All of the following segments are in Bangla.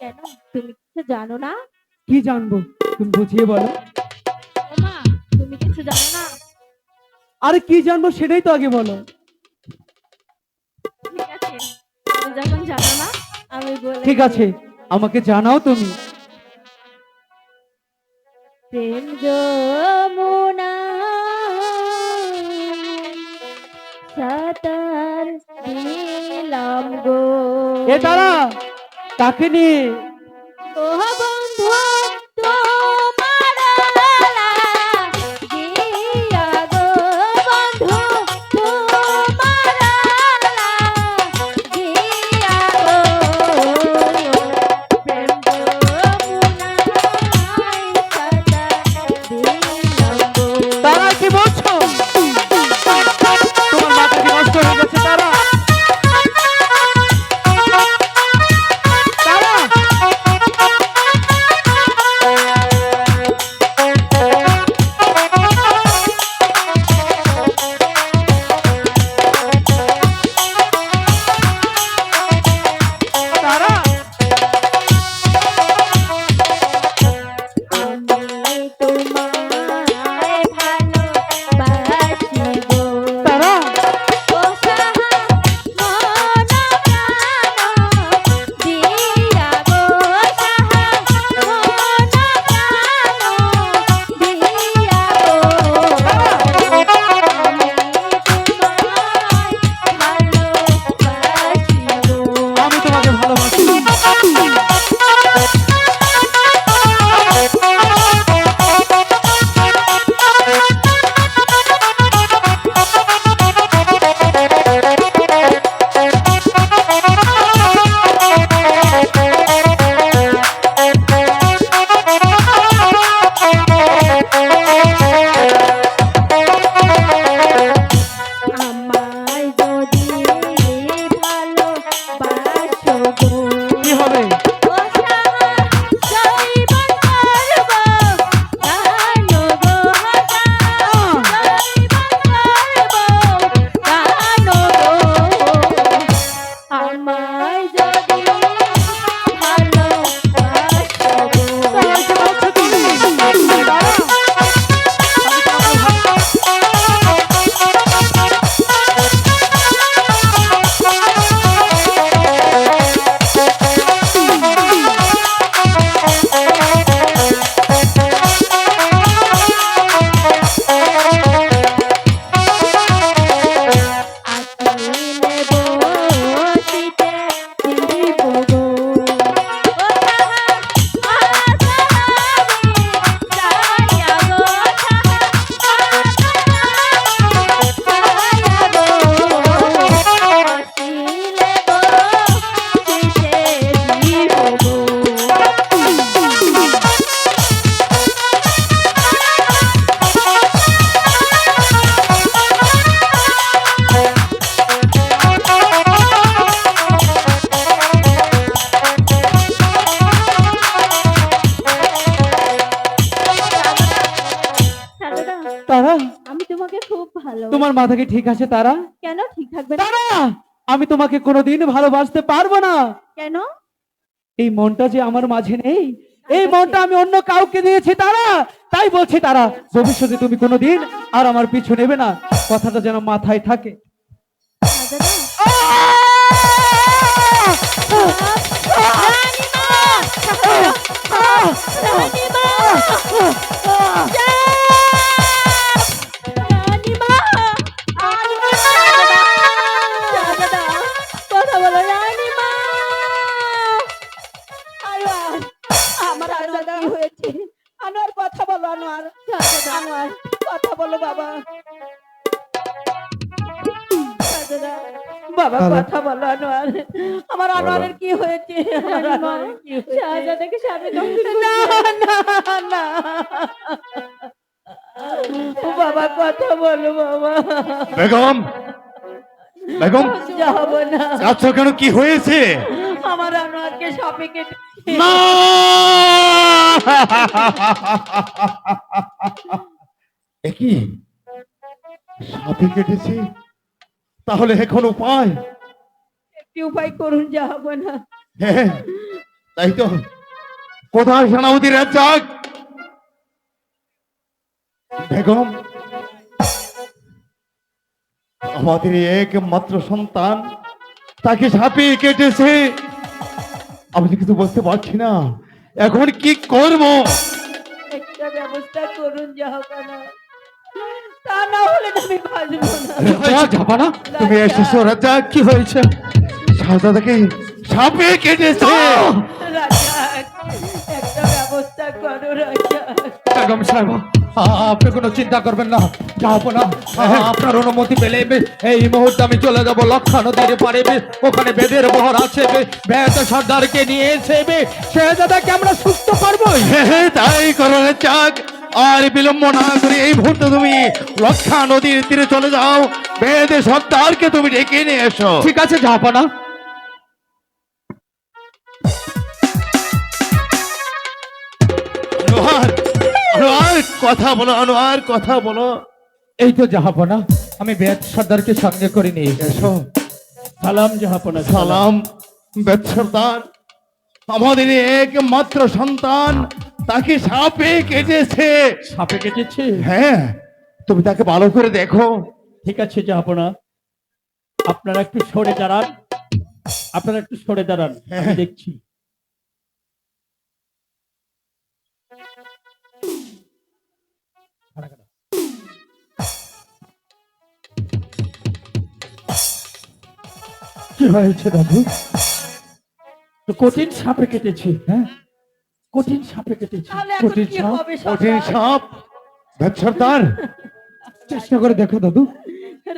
কেন? তুমি কিছু জানো না? কি জানব? তুমি বুঝিয়ে বলো। ওমা তুমি কিছু জানো না? আরে কি জানব সেটাই তো আগে বলো। ঠিক আছে তুমি যখন জানো না আমি বলে ঠিক আছে আমাকে জানাও তুমি। প্রেম যমুনা সাতার দিলাম গো। এ তারা তাকে নিয়ে? তোমার মাথা কি ঠিক আছে তারা? কেন ঠিক থাকবে না? তারা আমি তোমাকে কোনোদিন ভালোবাসতে পারব না। কেন? এই মনটা যে আমার মাঝে নেই এই মনটা আমি অন্য কাউকে দিয়েছি তারা। তাই বলছি তারা ভবিষ্যতে তুমি কোনোদিন আর আমার পিছু নেবে না। কথাটা যেন মাথায় থাকে। রানীমা! রানীমা! আমার আনোয়ারের কি হয়েছে? আমার আনোয়ারের কি শাহজাদাকে সামনে না না না। ও বাবা কথা বলো বাবা। বেগম বেগম যাব না। আচ্ছা কেন? কি হয়েছে? আমার আনোয়ারকে সাপে কেটে না! একই সাপে কেটেছে? তাহলে এখন উপায়? একটি উপায় করুন যাব না। হ্যাঁ তাই তো। কোথায় সেনাপতি রাজ্জাক? বেগম আমাদের একমাত্র সন্তান তাকে সাপে কেটেছে। আমি তো কিছু বুঝতে পারছি না। এখন কি করব? একটা ব্যবস্থা করুন জাহাপানা তা না হলে আমি বাঁচবো না। তুমি এসেছ রাজ্জাক। কি হয়েছে? সাপে কেটেছে। বেগম সাহেব আপনি কোনো চিন্তা করবেন না যাব না আপনার অনুমতি পেলে এই মুহূর্তে আমি চলে যাব লক্ষা নদীর পারে ওখানে বেদের বহর আছে বেদ সর্দারকে নিয়ে এসে বে শেহজাদাকে আমরা সুস্থ হ্যাঁ, হ্যাঁ, তাই করো রাজ্জাক আর বিলম্ব না করে এই মুহূর্তে তুমি লক্ষা নদীর তীরে চলে যাও বেদে সর্দারকে তুমি ডেকে নিয়ে এসো। ঠিক আছে যাব না আনোয়ার আনোয়ার কথা বলো আনোয়ার কথা বলো। এই তো জাহাপনা আমি বেদ সর্দারকে সঙ্গে করে নিয়ে এসো। সালাম জাহাপনা সালাম। বেদ সর্দার। আমাদের একমাত্র সন্তান তাকে সাপে কেটেছে। সাপে কেটেছে? হ্যাঁ তুমি তাকে ভালো করে দেখো। ঠিক আছে জাহাপনা আপনারা একটু সরে দাঁড়ান। আপনারা একটু সরে দাঁড়ান আমি দেখছি। কি হয়েছে দাদু? তো কঠিন সাপে কেটেছে হ্যাঁ? কঠিন সাপে কেটেছে। কঠিন কি সাপ? কঠিন সাপ? সর্দার। চেষ্টা করে দেখো দাদু।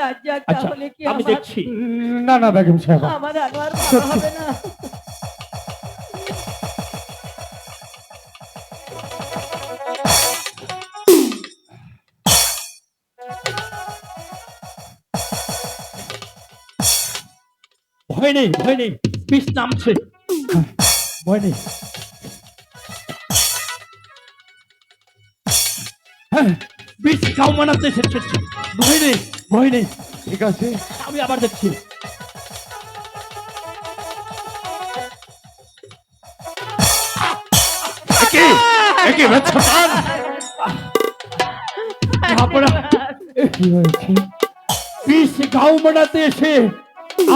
রাজাক আচ্ছা তাহলে কি আমি দেখছি। না না বেগম সাহেব। আমার আনোয়ার হবে না। ভয় নেই ভয় নেই বিষ নামছে। ভয় নেই। হ্যাঁ বিষ কাউ মানাতে ভয় নেই ভয় নেই। ঠিক আছে। আমি আবার দেখছি। কি হয়েছে? বিষ গাও মানাতে এসে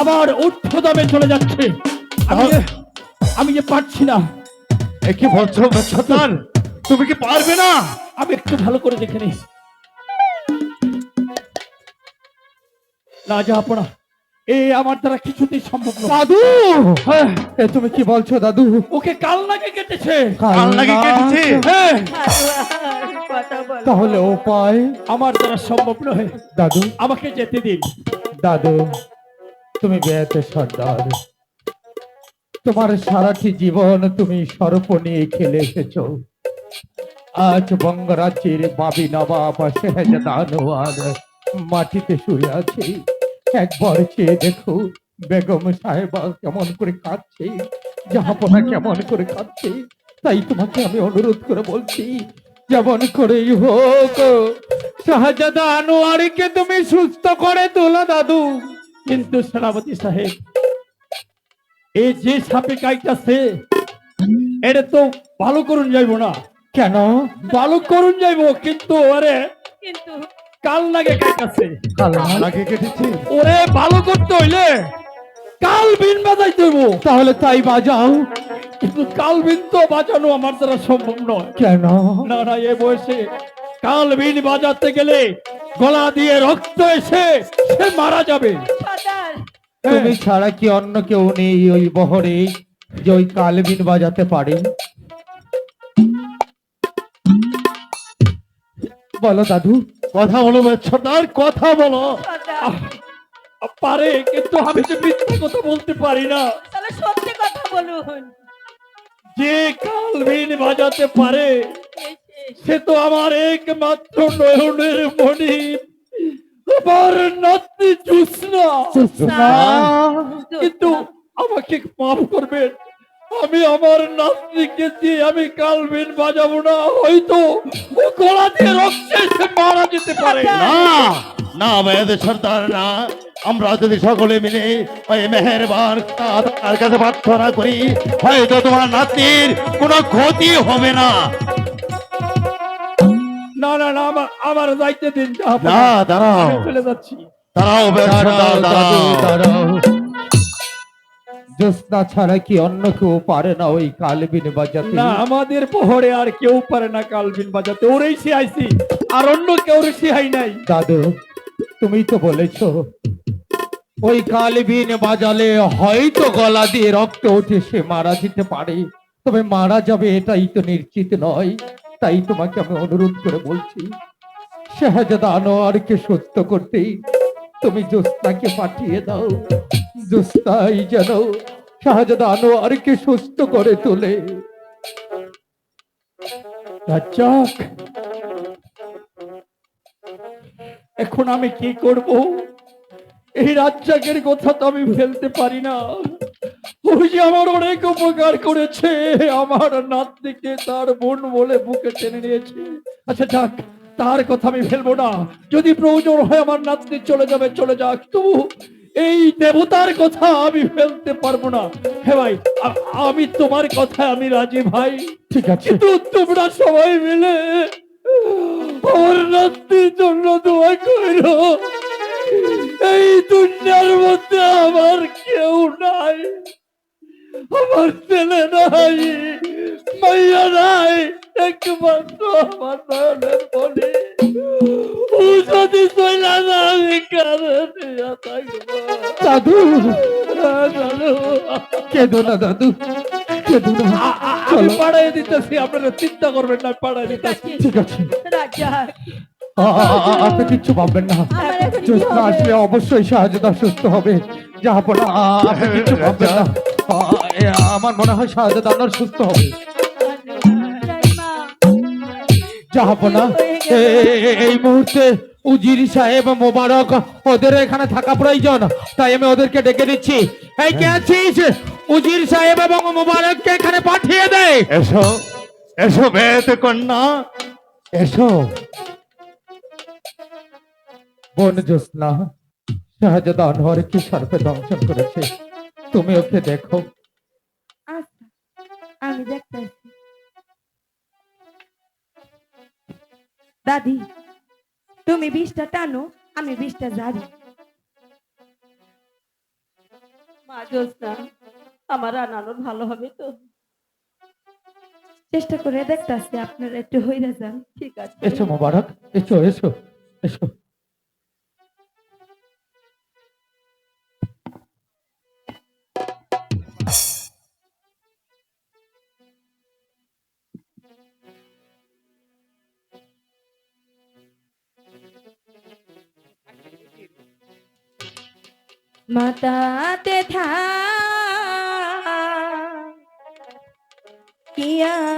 আবার ঊর্ধ্বদমে চলে যাচ্ছে। আমি যে- পারছি না। একে বলছো তুমি কি পারবে না? আমি একটু ভালো করে দেখে নিই। না আমার দ্বারা কিছুতেই সম্ভব নয়। দাদু! হ্যাঁ, তুমি কি বলছো দাদু? ওকে কাল নাকি কেটেছে? কাল নাকি কেটেছে? হ্যাঁ। তাহলে উপায় আমার দ্বারা সম্ভব নয়। দাদু? আমাকে যেতে দিন। দাদু? তুমি বেতে সর্দার। তোমার সারাটি জীবন তুমি সর্প নিয়ে খেলে এসেছ। আজ বঙ্গরাজ্যের বাবি নবাব শেহজাদা মাটিতে শুয়ে আছে। একবার চেয়ে দেখো বেগম সাহেবা কেমন করে কাঁদছে, জাহাপনা কেমন করে কাঁদছে। তাই তোমাকে আমি অনুরোধ করে বলছি, যেমন করেই হোক, শাহজাদা আনোয়ারিকে তুমি সুস্থ করে তোলো দাদু। কিন্তু সেনাপতি সাহেব এই যে সাপে কাইটাছে এটা তো ভালো করুন যাইবো না। কেন? ভালো করুন যাইবো কিন্তু ওরে কিন্তু কাল লাগে কাইটাছে। কালা নাকি কেটেছে? ওরে ভালো করতে হইলে কাল বিন বাজাই হইব। তাহলে তাই বাজাও। কিন্তু কাল বিন তো বাজানো আমার দ্বারা সম্ভব নয়। কেন? না না এ বয়সে কাল বিন বাজাতে গেলে গলা দিয়ে রক্ত এসে সে মারা যাবে। তুমি ছাড়া কি অন্য কেউ নেই ওই বহরে যে ওই কালবিন বাজাতে পারে? বলো দাদু। কথা বলো সর্দার কথা বলো। পারে কিন্তু আমি যে মিথ্যে কথা বলতে পারি না। তাহলে সত্যি কথা বলুন। যে কাল বিন বাজাতে পারে সে তো আমার একমাত্র নয়নের মণি। আমার নাতি জুসনা। কিন্তু আমাকে মাফ করবেন আমি আমার নাতনিকে দিয়ে আমি কালবিন বাজাবো না হয়তো ও গলা দিয়ে রক্তে এসে মারা যেতে পারে। না না বেদ সর্দার না। আমরা যদি সকলে মিলে ওই মেহেরবান তার কাছে প্রার্থনা করি হয়তো তোমার নাতির কোনো ক্ষতি হবে না। না না না আমার আমার যাইতে দিন। না দাঁড়াও। চলে যাচ্ছি। দাঁড়াও দাঁড়াও দাঁড়াও জ্যোৎস্না ছাড়া কি অন্য কেউ পারে না ওই কালবিন বাজাতে? না আমাদের পোহরে আর কেউ পারে না কালবিন বাজাতে। ওরেই শিয়াইছি আর অন্য কেউ শিহাই নাই। দাদু তুমি তো বলেছ ওই কালবিন বাজালে হয়তো গলা দিয়ে রক্ত উঠে সে মারা যেতে পারে। তবে মারা যাবে এটাই তো নিশ্চিত নয়। তাই তোমাকে আমি অনুরোধ করে বলছি শাহজাদা আনোয়ারকে সুস্থ করতে তুমি জোস্তাকে পাঠিয়ে দাও। জোস্তাই যেন শাহজাদা আনোয়ারকে সুস্থ করে তোলে। এখন আমি কি করব? এই রাজ্জাকের কথা তো আমি ফেলতে পারি না। ওই আমার অনেক উপকার করেছে। আমার নাতনিকে তার বোন বলে বুকে টেনে নিয়েছে। আচ্ছা যাক তার কথা আমি ফেলব না। যদি প্রয়োজন হয় আমার নাতনি চলে যাবে চলে যাক। তবু এই দেবতার কথা আমি ফেলতে পারব না। হ্যাঁ ভাই আমি তোমার কথা আমি রাজি ভাই। ঠিক আছে। কিন্তু তোমরা সবাই মিলে আমার নাতির জন্য দোয়া করো এই দুনিয়ার মধ্যে আমার কেউ নাই। আমার ছেলে নাই মাইয়া নাই একমাত্র আমার নয়নের বলে ও যদি চলে না আমি কারণে থাকব। দাদু! দাদু। কেঁদো না দাদু। কেঁদো না। আ- আ- আমি পাড়াই দিতেছি আপনারা চিন্তা করবেন না পাড়াই দিতেছি। ঠিক আছে। আ- আপনি কিচ্ছু ভাববেন না জ্যোৎস্না? আসলে অবশ্যই শাহজাদা সুস্থ হবে জাহাপনা আ- আপনি কিচ্ছু ভাববেন না আমার মনে হয় আনোয়ার সুস্থ হবে এই মুহূর্তে উজির সাহেব মোবারক ওদের এখানে থাকা প্রয়োজন তাই আমি ওদেরকে ডেকে দিচ্ছি এই কে আছিস উজির সাহেব এবং মোবারককে এখানে পাঠিয়ে দে এসো এসো কন্যা এসো বোন জ্যোৎস্না শাহজাদা আনোয়ারকে সর্পে দংশন করেছে। তুমি ওকে দেখো। আচ্ছা আমি দেখতেছি। দাদি তুমি বিষটা টানো আমি বিষটা জারি মা জ্যোৎস্না আমার আনানোর ভালো হবে তো? চেষ্টা করে দেখতেছি আপনারা একটু হইরে যান। ঠিক আছে। এসো মোবারক এসো এসো এসো। মাতাতে থা। কিয়া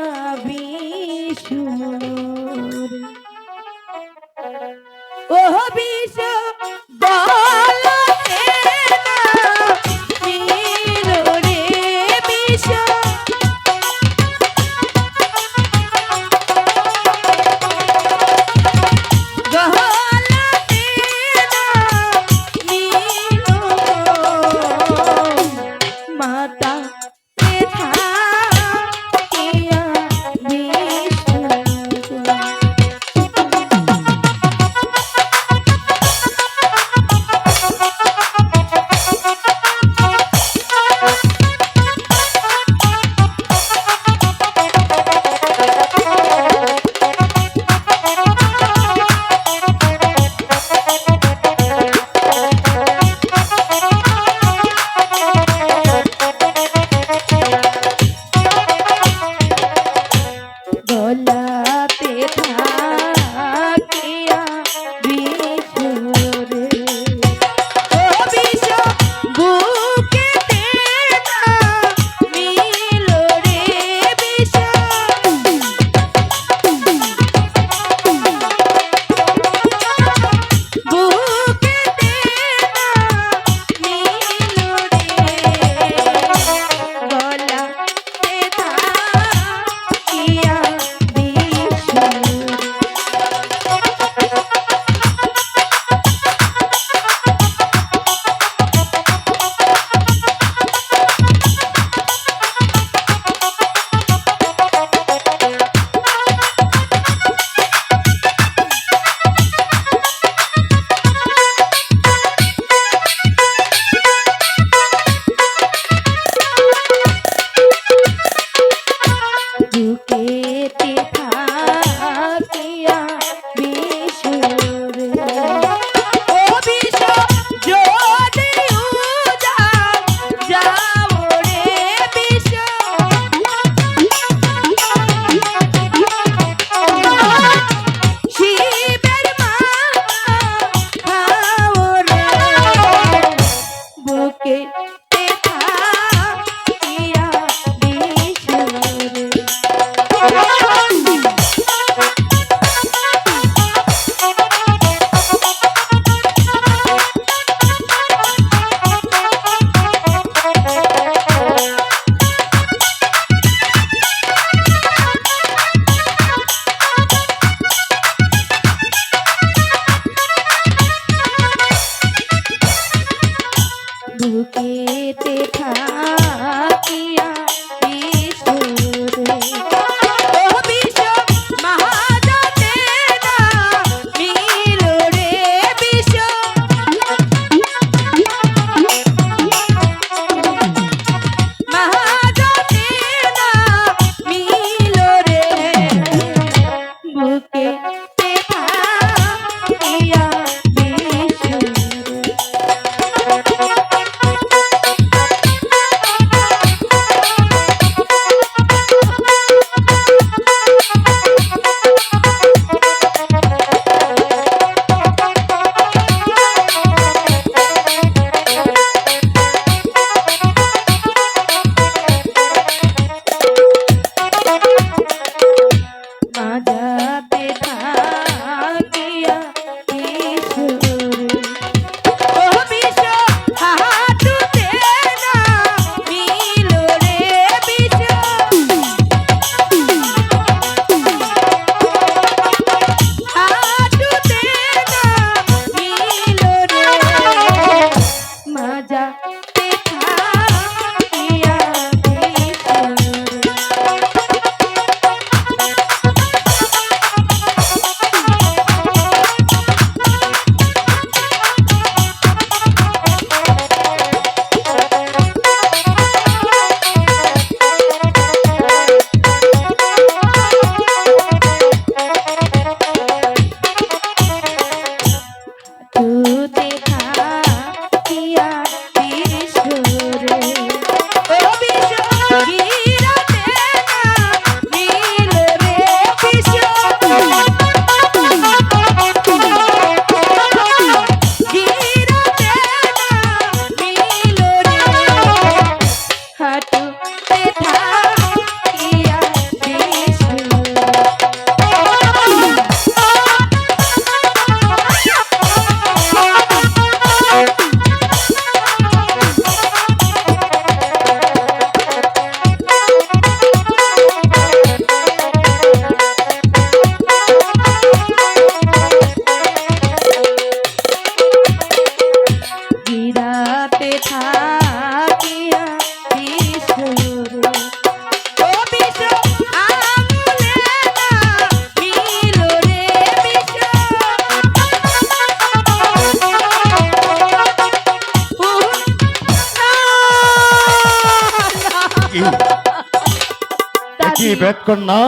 কন্যা।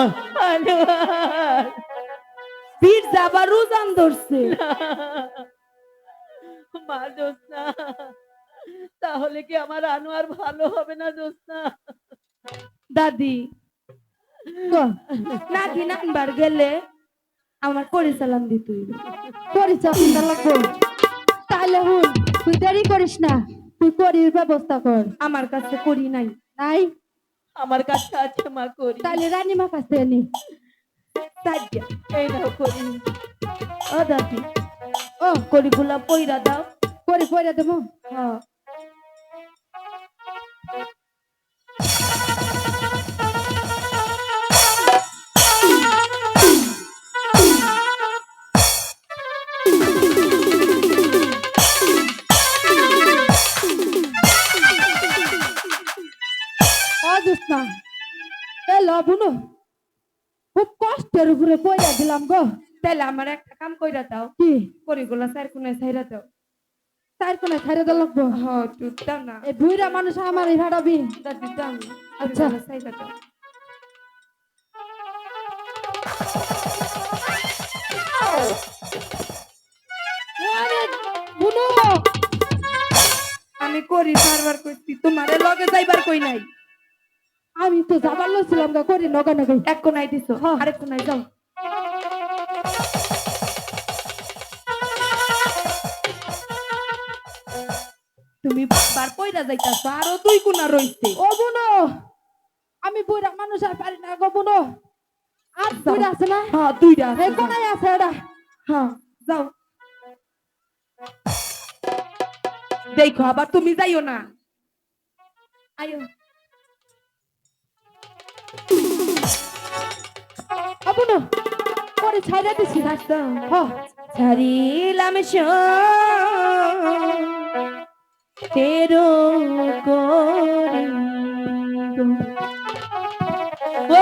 বীর যাবার রোজান ধরছে। মা জোসনা তাহলে কি আমার আনোয়ার ভালো হবে না জোসনা দাদি ক- নাকি নানবার গেলে আমার পরিচালন দিত পরিচয় লাগবো। তাহলে হুন তুই দেরি করিস না। তুই করির ব্যবস্থা কর। আমার কাছে করি নাই। নাই? আমার কাছে আছে মা করি। তাহলে রানীমা কাছ নি। এই নাও করি। ও দাদি। ও করিগুলা পইরা দাও। করি পয়রা দেবো? হ্যাঁ। এ খুব কষ্টের উপরে পয়রা দিলাম গো। তাহলে আমার একটা কাম কইরা দাও। কি? করিগুলা চার কোনায় ছাইরা দাও। তার কোনে ছাইরে দে লাগবো? হ্যাঁ তুই দাও না। এই বুইরা মানুষ আমার এই ভাড়াবি দাদি আচ্ছা। ছাইরা দাও। আমি করি সারবার কইছি তোমারে লগে যাইবার কই নাই। আমি তো যাবার লছিলাম গা করি নগা নগা। এক কোনায় দিছো। আরেক কোনায় যাও। তুমি বার পয়রা যাইতাছো আরও দুই কোনা রইছে। ও বুনো আমি বুইরা মানুষ আর পারি না গো বুনো। আর বুইরা আছে না? হ্যাঁ দুইটা আছে কোনায় আছে এটা হ্যাঁ। যাও। দেখো আবার তুমি যাইও না। আয়ো ও পরে ছাইরা দিছি। রাস্তা হ্যাঁ ছাড়িলাম তেরো করি। ও